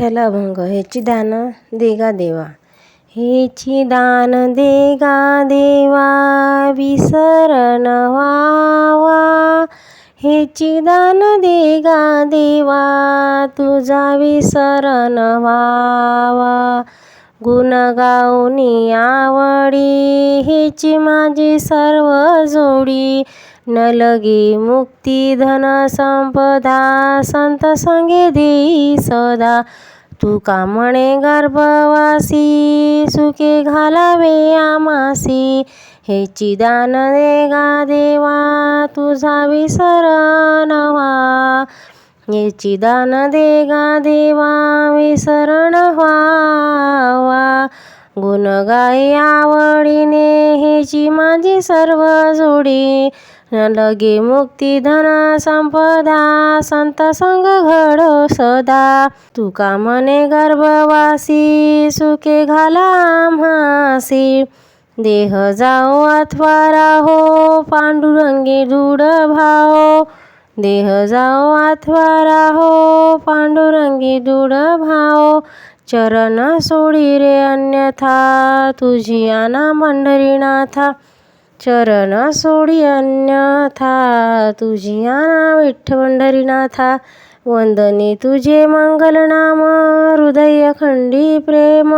विठ्ठल अभंग हेची दान देगा देवा. हेची दान देगा देवा विसरण वावा हेची दान देगा देवा तुझा विसरण वावा गुण गाऊनी आवडी हेची माझी सर्व जोडी. न लगे मुक्ती धन संपदा संत संगे देई सदा तुका म्हणे गर्भवासी सुखे घालावे आमासी हेची दान देगा देवा तुझा विसरण व्हा हेची दान देगा देवा विसरण व्हावा गुण गाई आवडीने हेची माझी सर्व जोडी. लगे मुक्ती धन संपदा संत संग घडो सदा. तुका मने गर्भवासी सुखे घाला आम्हासी. देह जाओ अथवा राहो पांडुरंगी दूड भाओ. देह जाओ अथवा राहो पांडुरंगी दूड भाओ. चरण सोडी रे अन्यथा तुझी आना पंढरीनाथा चरण सोडी अन्यथा तुझी आना विठ्ठ पंढरीनाथा वंदने तुझे मंगलनाम हृदय खंडी प्रेम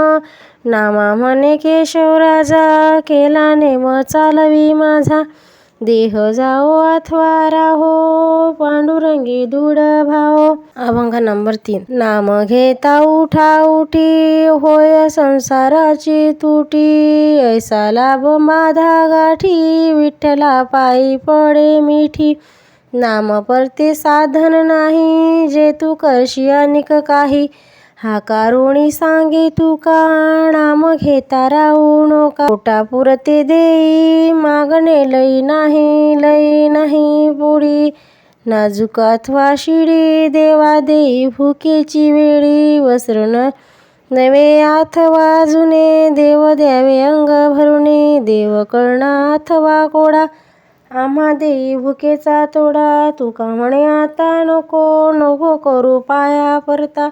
नामा म्हणे केशवराजा केला नेम चालवी माझा. देह जाओ अथवा राहो पांडुरंगी दूड भाओ. अभंग नंबर तीन. नाम घेता उठा उठी होय संसाराची तुटी. ऐसा लाभ माधा गाठी विठ्ठला पायी पडे मिठी. नाम परते साधन नाही जे तू करशी अनिक काही. हा कारुणी सांगे तुका नाम घेता राहू नका पोटा पुरते देई मागणे लई नाही लई नाही पुढी नाजूक अथवा शिडी देवा देई भुकेची वेळी वसरण नवे अथवा जुने देव द्यावे अंग भरुणे. देव कर्णा अथवा कोडा आम्हा देई भुकेचा तोडा. तुका म्हणे आता नको नको करू पाया परता.